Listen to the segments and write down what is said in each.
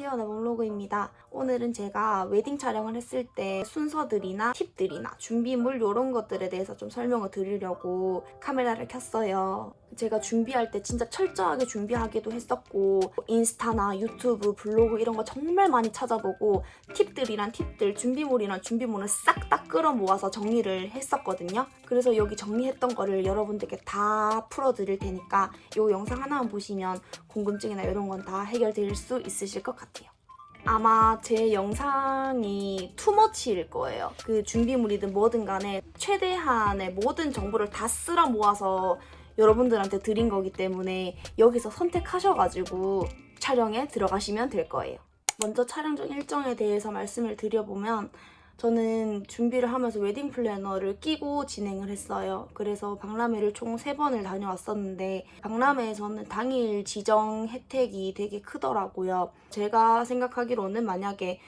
안녕하세요. 나봄로그입니다 오늘은 제가 웨딩 촬영을 했을 때 순서들이나 팁들이나 준비물 이런 것들에 대해서 좀 설명을 드리려고 카메라를 켰어요 제가 준비할 때 진짜 철저하게 준비하기도 했었고 인스타나 유튜브 블로그 이런 거 정말 많이 찾아보고 팁들이란 팁들 준비물이란 준비물을 싹 다 끌어 모아서 정리를 했었거든요 그래서 여기 정리했던 거를 여러분들께 다 풀어드릴 테니까 이 영상 하나만 보시면 궁금증이나 이런 건 다 해결될 수 있으실 것 같아요. 아마 제 영상이 투머치일 거예요. 그 준비물이든 뭐든 간에 최대한의 모든 정보를 다 쓸어 모아서 여러분들한테 드린 거기 때문에 여기서 선택하셔가지고 촬영에 들어가시면 될 거예요. 먼저 촬영 중 일정에 대해서 말씀을 드려보면 저는 준비를 하면서 웨딩 플래너를 끼고 진행을 했어요. 그래서 박람회를 총 3번을 다녀왔었는데 박람회에서는 당일 지정 혜택이 되게 크더라고요. 제가 생각하기로는 만약에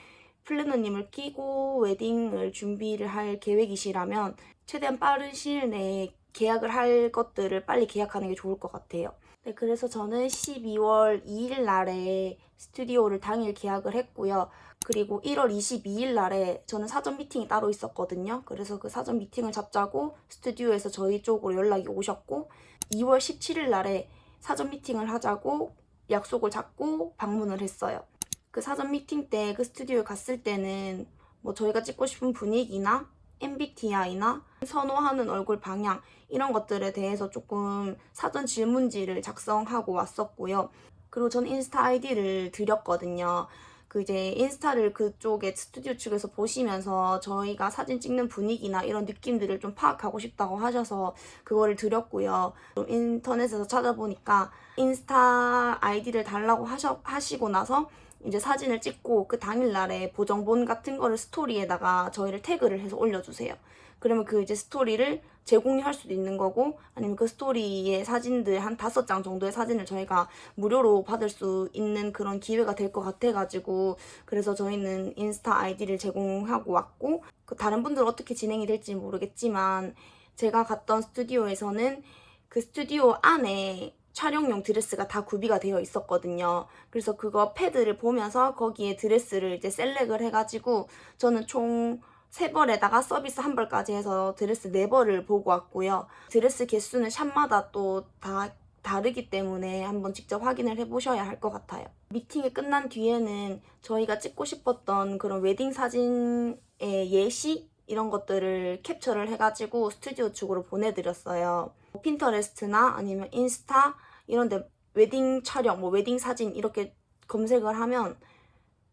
플래너님을 끼고 웨딩을 준비를 할 계획이시라면 최대한 빠른 시일 내에 계약을 할 것들을 빨리 계약하는 게 좋을 것 같아요. 네, 그래서 저는 12월 2일 날에 스튜디오를 당일 계약을 했고요. 그리고 1월 22일 날에 저는 사전 미팅이 따로 있었거든요. 그래서 그 사전 미팅을 잡자고 스튜디오에서 저희 쪽으로 연락이 오셨고 2월 17일 날에 사전 미팅을 하자고 약속을 잡고 방문을 했어요. 그 사전 미팅 때 그 스튜디오에 갔을 때는 뭐 저희가 찍고 싶은 분위기나 MBTI나 선호하는 얼굴 방향 이런 것들에 대해서 조금 사전 질문지를 작성하고 왔었고요. 그리고 전 인스타 아이디를 드렸거든요. 그 이제 인스타를 그쪽에 스튜디오 측에서 보시면서 저희가 사진 찍는 분위기나 이런 느낌들을 좀 파악하고 싶다고 하셔서 그거를 드렸고요. 좀 인터넷에서 찾아보니까 인스타 아이디를 달라고 하셔, 하시고 나서 이제 사진을 찍고 그 당일날에 보정본 같은 거를 스토리에다가 저희를 태그를 해서 올려주세요. 그러면 그 이제 스토리를 재공유할 수도 있는 거고 아니면 그 스토리의 사진들 한 다섯 장 정도의 사진을 저희가 무료로 받을 수 있는 그런 기회가 될 것 같아가지고 그래서 저희는 인스타 아이디를 제공하고 왔고 그 다른 분들은 어떻게 진행이 될지 모르겠지만 제가 갔던 스튜디오에서는 그 스튜디오 안에 촬영용 드레스가 다 구비가 되어 있었거든요. 그래서 그거 패드를 보면서 거기에 드레스를 이제 셀렉을 해가지고 저는 총세 벌에다가 서비스 한 벌까지 해서 드레스 네 벌을 보고 왔고요. 드레스 개수는 샵마다 또 다 다르기 때문에 한번 직접 확인을 해보셔야 할 것 같아요. 미팅이 끝난 뒤에는 저희가 찍고 싶었던 그런 웨딩 사진의 예시 이런 것들을 캡처를 해가지고 스튜디오 측으로 보내드렸어요. 핀터레스트나 아니면 인스타 이런 데 웨딩 촬영, 뭐 웨딩 사진 이렇게 검색을 하면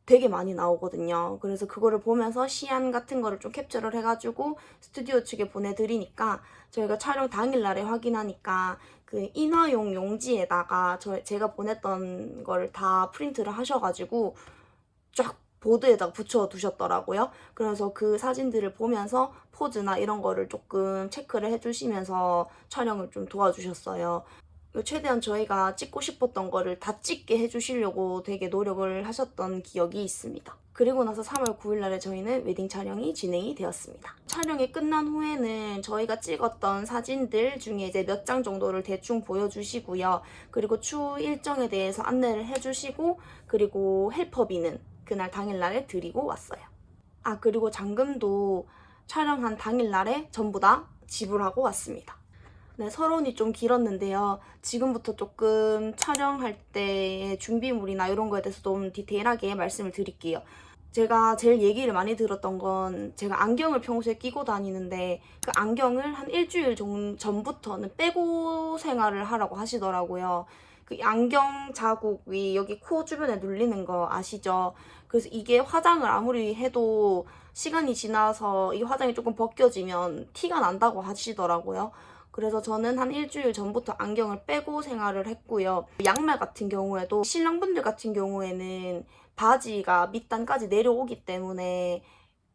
되게 많이 나오거든요. 그래서 그거를 보면서 시안 같은 거를 좀 캡처를 해가지고 스튜디오 측에 보내드리니까 저희가 촬영 당일날에 확인하니까 그 인화용 용지에다가 저, 제가 보냈던 걸 다 프린트를 하셔가지고 쫙 보드에다가 붙여 두셨더라고요. 그래서 그 사진들을 보면서 포즈나 이런 거를 조금 체크를 해주시면서 촬영을 좀 도와주셨어요. 최대한 저희가 찍고 싶었던 거를 다 찍게 해주시려고 되게 노력을 하셨던 기억이 있습니다. 그리고 나서 3월 9일 날에 저희는 웨딩 촬영이 진행이 되었습니다. 촬영이 끝난 후에는 저희가 찍었던 사진들 중에 이제 몇 장 정도를 대충 보여주시고요. 그리고 추후 일정에 대해서 안내를 해주시고 그리고 헬퍼비는 그날 당일날에 드리고 왔어요. 아 그리고 잔금도 촬영한 당일날에 전부 다 지불하고 왔습니다. 네, 서론이 좀 길었는데요. 지금부터 조금 촬영할 때의 준비물이나 이런 거에 대해서 좀 디테일하게 말씀을 드릴게요. 제가 제일 얘기를 많이 들었던 건 제가 안경을 평소에 끼고 다니는데 그 안경을 한 일주일 정- 전부터는 빼고 생활을 하라고 하시더라고요. 그 안경 자국이 여기 코 주변에 눌리는 거 아시죠? 그래서 이게 화장을 아무리 해도 시간이 지나서 이 화장이 조금 벗겨지면 티가 난다고 하시더라고요. 그래서 저는 한 일주일 전부터 안경을 빼고 생활을 했고요. 양말 같은 경우에도 신랑분들 같은 경우에는 바지가 밑단까지 내려오기 때문에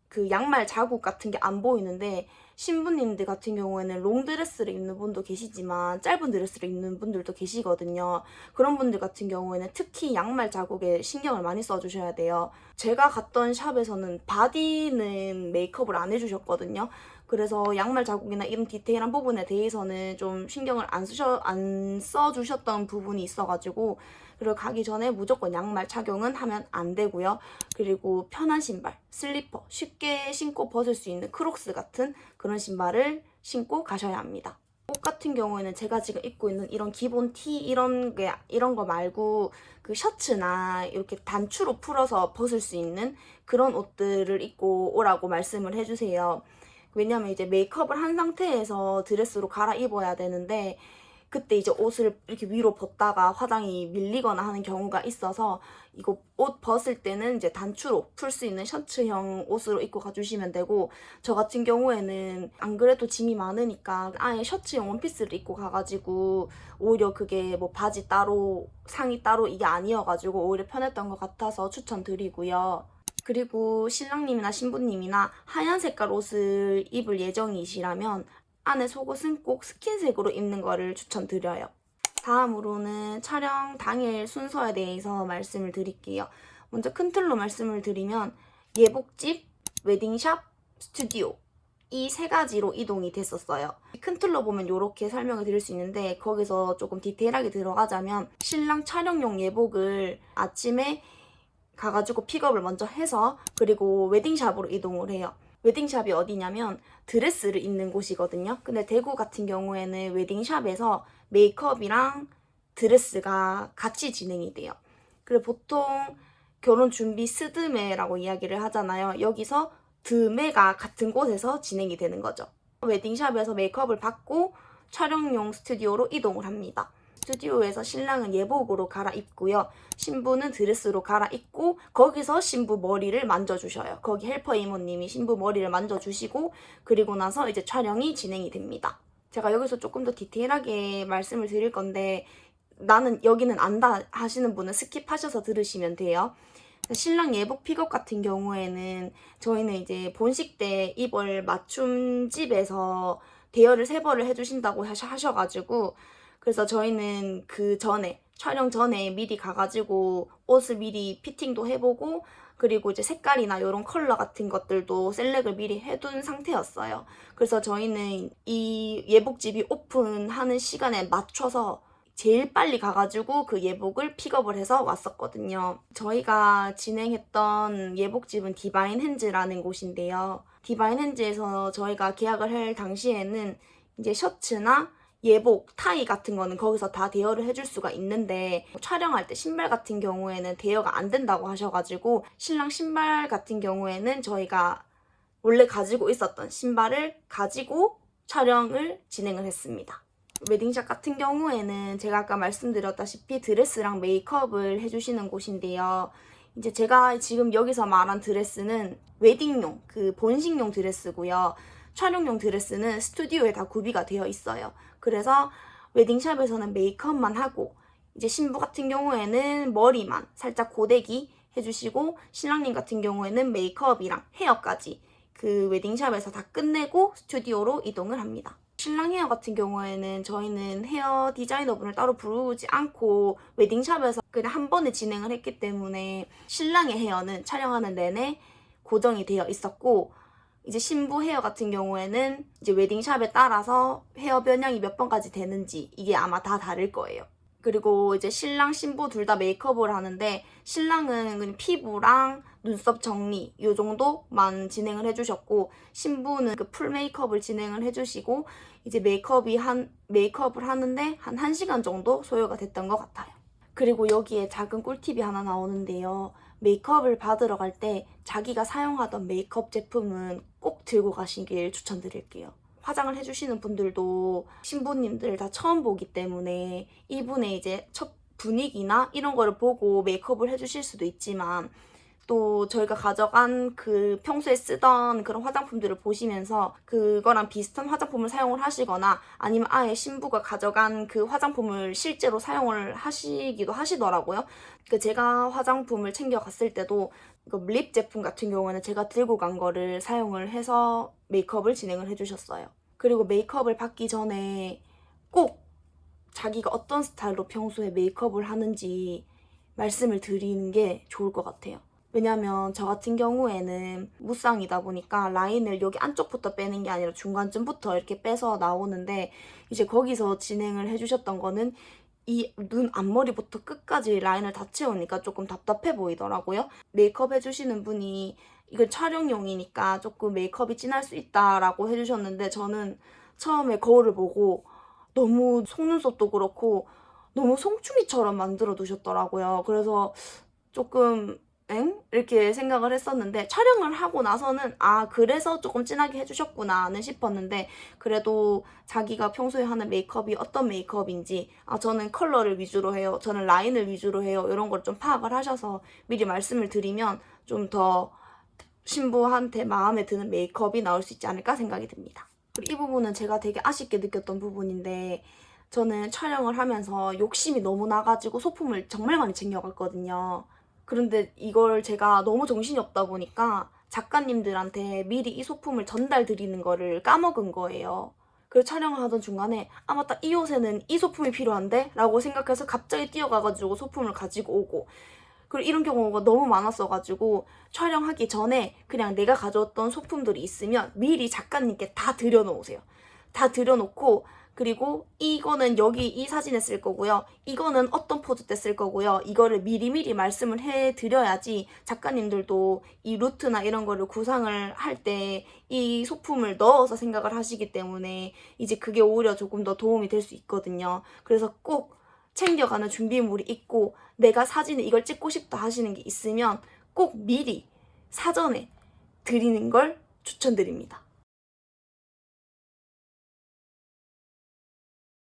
그 양말 자국 같은 게 안 보이는데 신부님들 같은 경우에는 롱드레스를 입는 분도 계시지만 짧은 드레스를 입는 분들도 계시거든요. 그런 분들 같은 경우에는 특히 양말 자국에 신경을 많이 써주셔야 돼요. 제가 갔던 샵에서는 바디는 메이크업을 안 해주셨거든요. 그래서 양말 자국이나 이런 디테일한 부분에 대해서는 좀 신경을 안 쓰셔 안 써주셨던 부분이 있어가지고 그리고 가기 전에 무조건 양말 착용은 하면 안 되고요. 그리고 편한 신발, 슬리퍼, 쉽게 신고 벗을 수 있는 크록스 같은 그런 신발을 신고 가셔야 합니다. 옷 같은 경우에는 제가 지금 입고 있는 이런 기본 티 이런 게 이런 거 말고 그 셔츠나 이렇게 단추로 풀어서 벗을 수 있는 그런 옷들을 입고 오라고 말씀을 해주세요. 왜냐면 이제 메이크업을 한 상태에서 드레스로 갈아입어야 되는데 그때 이제 옷을 이렇게 위로 벗다가 화장이 밀리거나 하는 경우가 있어서 이거 옷 벗을 때는 이제 단추로 풀 수 있는 셔츠형 옷으로 입고 가주시면 되고 저 같은 경우에는 안 그래도 짐이 많으니까 아예 셔츠형 원피스를 입고 가가지고 오히려 그게 뭐 바지 따로 상의 따로 이게 아니어가지고 오히려 편했던 것 같아서 추천드리고요. 그리고 신랑님이나 신부님이나 하얀 색깔 옷을 입을 예정이시라면 안에 속옷은 꼭 스킨색으로 입는 거를 추천드려요. 다음으로는 촬영 당일 순서에 대해서 말씀을 드릴게요. 먼저 큰 틀로 말씀을 드리면 예복집, 웨딩샵, 스튜디오 이 세 가지로 이동이 됐었어요. 큰 틀로 보면 이렇게 설명을 드릴 수 있는데 거기서 조금 디테일하게 들어가자면 신랑 촬영용 예복을 아침에 가가지고 픽업을 먼저 해서 그리고 웨딩샵으로 이동을 해요. 웨딩샵이 어디냐면 드레스를 입는 곳이거든요. 근데 대구 같은 경우에는 웨딩샵에서 메이크업이랑 드레스가 같이 진행이 돼요. 그리고 보통 결혼 준비 스드메라고 이야기를 하잖아요. 여기서 드메가 같은 곳에서 진행이 되는 거죠. 웨딩샵에서 메이크업을 받고 촬영용 스튜디오로 이동을 합니다. 스튜디오에서 신랑은 예복으로 갈아입고요. 신부는 드레스로 갈아입고 거기서 신부 머리를 만져주셔요. 거기 헬퍼 이모님이 신부 머리를 만져주시고 그리고 나서 이제 촬영이 진행이 됩니다. 제가 여기서 조금 더 디테일하게 말씀을 드릴 건데 나는 여기는 안다 하시는 분은 스킵하셔서 들으시면 돼요. 신랑 예복 픽업 같은 경우에는 저희는 이제 본식 때 입을 맞춤 집에서 대여를 세 번을 해주신다고 하셔- 하셔가지고 그래서 저희는 그 전에 촬영 전에 미리 가가지고 옷을 미리 피팅도 해보고 그리고 이제 색깔이나 이런 컬러 같은 것들도 셀렉을 미리 해둔 상태였어요. 그래서 저희는 이 예복집이 오픈하는 시간에 맞춰서 제일 빨리 가가지고 그 예복을 픽업을 해서 왔었거든요. 저희가 진행했던 예복집은 디바인 핸즈라는 곳인데요. 디바인 핸즈에서 저희가 계약을 할 당시에는 이제 셔츠나 예복, 타이 같은 거는 거기서 다 대여를 해줄 수가 있는데 촬영할 때 신발 같은 경우에는 대여가 안 된다고 하셔가지고 신랑 신발 같은 경우에는 저희가 원래 가지고 있었던 신발을 가지고 촬영을 진행을 했습니다. 웨딩샵 같은 경우에는 제가 아까 말씀드렸다시피 드레스랑 메이크업을 해주시는 곳인데요. 이제 제가 지금 여기서 말한 드레스는 웨딩용, 그 본식용 드레스고요. 촬영용 드레스는 스튜디오에 다 구비가 되어 있어요. 그래서 웨딩샵에서는 메이크업만 하고 이제 신부 같은 경우에는 머리만 살짝 고데기 해주시고 신랑님 같은 경우에는 메이크업이랑 헤어까지 그 웨딩샵에서 다 끝내고 스튜디오로 이동을 합니다. 신랑 헤어 같은 경우에는 저희는 헤어 디자이너분을 따로 부르지 않고 웨딩샵에서 그냥 한 번에 진행을 했기 때문에 신랑의 헤어는 촬영하는 내내 고정이 되어 있었고 이제 신부 헤어 같은 경우에는 이제 웨딩샵에 따라서 헤어 변형이 몇 번까지 되는지 이게 아마 다 다를 거예요. 그리고 이제 신랑 신부 둘 다 메이크업을 하는데 신랑은 그냥 피부랑 눈썹 정리 요 정도만 진행을 해주셨고 신부는 그 풀 메이크업을 진행을 해주시고 이제 메이크업이 한 메이크업을 하는데 한 1시간 정도 소요가 됐던 것 같아요. 그리고 여기에 작은 꿀팁이 하나 나오는데요. 메이크업을 받으러 갈 때 자기가 사용하던 메이크업 제품은 꼭 들고 가시길 추천드릴게요. 화장을 해주시는 분들도 신부님들 다 처음 보기 때문에 이분의 이제 첫 분위기나 이런 거를 보고 메이크업을 해주실 수도 있지만 또 저희가 가져간 그 평소에 쓰던 그런 화장품들을 보시면서 그거랑 비슷한 화장품을 사용을 하시거나 아니면 아예 신부가 가져간 그 화장품을 실제로 사용을 하시기도 하시더라고요. 그 제가 화장품을 챙겨 갔을 때도 그 립 제품 같은 경우에는 제가 들고 간 거를 사용을 해서 메이크업을 진행을 해주셨어요. 그리고 메이크업을 받기 전에 꼭 자기가 어떤 스타일로 평소에 메이크업을 하는지 말씀을 드리는 게 좋을 것 같아요. 왜냐면 저 같은 경우에는 무쌍이다 보니까 라인을 여기 안쪽부터 빼는 게 아니라 중간쯤부터 이렇게 빼서 나오는데 이제 거기서 진행을 해주셨던 거는 이 눈 앞머리부터 끝까지 라인을 다 채우니까 조금 답답해 보이더라고요. 메이크업 해주시는 분이 이건 촬영용이니까 조금 메이크업이 진할 수 있다라고 해주셨는데 저는 처음에 거울을 보고 너무 속눈썹도 그렇고 너무 송충이처럼 만들어 두셨더라고요. 그래서 조금 엥? 이렇게 생각을 했었는데 촬영을 하고 나서는 아 그래서 조금 진하게 해주셨구나는 싶었는데 그래도 자기가 평소에 하는 메이크업이 어떤 메이크업인지 아 저는 컬러를 위주로 해요. 저는 라인을 위주로 해요. 이런 걸 좀 파악을 하셔서 미리 말씀을 드리면 좀 더 신부한테 마음에 드는 메이크업이 나올 수 있지 않을까 생각이 듭니다. 이 부분은 제가 되게 아쉽게 느꼈던 부분인데 저는 촬영을 하면서 욕심이 너무 나가지고 소품을 정말 많이 챙겨갔거든요 그런데 이걸 제가 너무 정신이 없다 보니까 작가님들한테 미리 이 소품을 전달 드리는 거를 까먹은 거예요. 그래서 촬영을 하던 중간에 아 맞다 이 옷에는 이 소품이 필요한데? 라고 생각해서 갑자기 뛰어가가지고 소품을 가지고 오고 그리고 이런 경우가 너무 많았어가지고 촬영하기 전에 그냥 내가 가져왔던 소품들이 있으면 미리 작가님께 다 들여놓으세요. 다 들여놓고 그리고 이거는 여기 이 사진에 쓸 거고요. 이거는 어떤 포즈 때 쓸 거고요. 이거를 미리미리 말씀을 해 드려야지 작가님들도 이 루트나 이런 거를 구상을 할 때 이 소품을 넣어서 생각을 하시기 때문에 이제 그게 오히려 조금 더 도움이 될 수 있거든요. 그래서 꼭 챙겨가는 준비물이 있고 내가 사진에 이걸 찍고 싶다 하시는 게 있으면 꼭 미리 사전에 드리는 걸 추천드립니다.